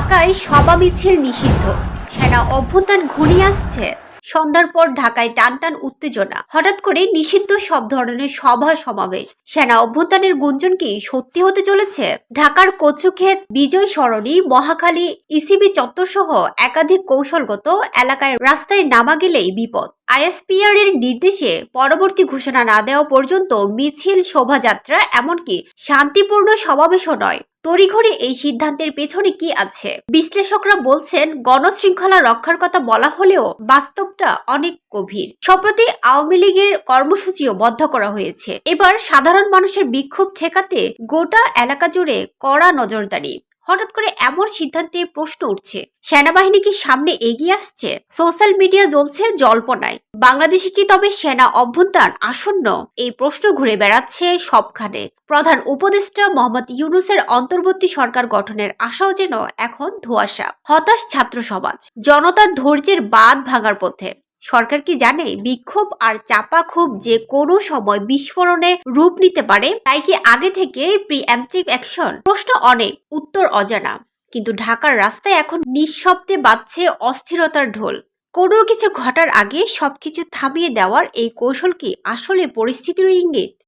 ঢাকায় সভা মিছিল নিষিদ্ধ। সেনা অভ্যুত্থান ঘনিয়ে আসছে। সন্ধ্যার পর ঢাকায় টানটান উত্তেজনা। হঠাৎ করে নিষিদ্ধ সব ধরনের সভা সমাবেশ। সেনা অভ্যুত্থানের গুঞ্জন কি সত্যি হতে চলেছে? ঢাকার কচুক্ষেত, বিজয় সরণি, মহাখালী, ইসিবি চত্বর সহ একাধিক কৌশলগত এলাকায় রাস্তায় নামা গেলেই বিপদ। আইএসপিআর এর নির্দেশে পরবর্তী ঘোষণা না দেওয়া পর্যন্ত মিছিল, শোভাযাত্রা এমনকি শান্তিপূর্ণ সমাবেশও নয়। তড়িঘড়ি এই সিদ্ধান্তের পেছনে কি আছে? বিশ্লেষকরা বলছেন, গণশৃঙ্খলা রক্ষার কথা বলা হলেও বাস্তবটা অনেক গভীর। সম্প্রতি আওয়ামী লীগের কর্মসূচিও বদ্ধ করা হয়েছে। এবার সাধারণ মানুষের বিক্ষোভ ঠেকাতে গোটা এলাকা জুড়ে কড়া নজরদারি। হঠাৎ করে এমন সিদ্ধান্তে প্রশ্ন উঠছে, সেনাবাহিনী কি সামনে এগিয়ে আসছে? সোশ্যাল মিডিয়া জ্বলছে জল্পনায়। বাংলাদেশে কি তবে সেনা অভ্যুত্থান আসন্ন? এই প্রশ্ন ঘুরে বেড়াচ্ছে সবখানে। প্রধান উপদেষ্টা মোহাম্মদ ইউনুসের অন্তর্বর্তী সরকার গঠনের আশাও যেন এখন ধোঁয়াশা। হতাশ ছাত্র সমাজ। জনতার ধৈর্যের বাঁধ ভাঙার পথে। সরকার কি জানে? বিক্ষোভ আর চাপা ক্ষোভ যে কোনো সময় বিস্ফোরণে রূপ নিতে পারে, তাই কি আগে থেকে প্রিএমটিভ অ্যাকশন? প্রশ্ন অনেক, উত্তর অজানা। কিন্তু ঢাকার রাস্তায় এখন নিঃশব্দে বাজছে অস্থিরতার ঢোল। কোনো কিছু ঘটার আগে সবকিছু থামিয়ে দেওয়ার এই কৌশল কি আসলে পরিস্থিতির ইঙ্গিত?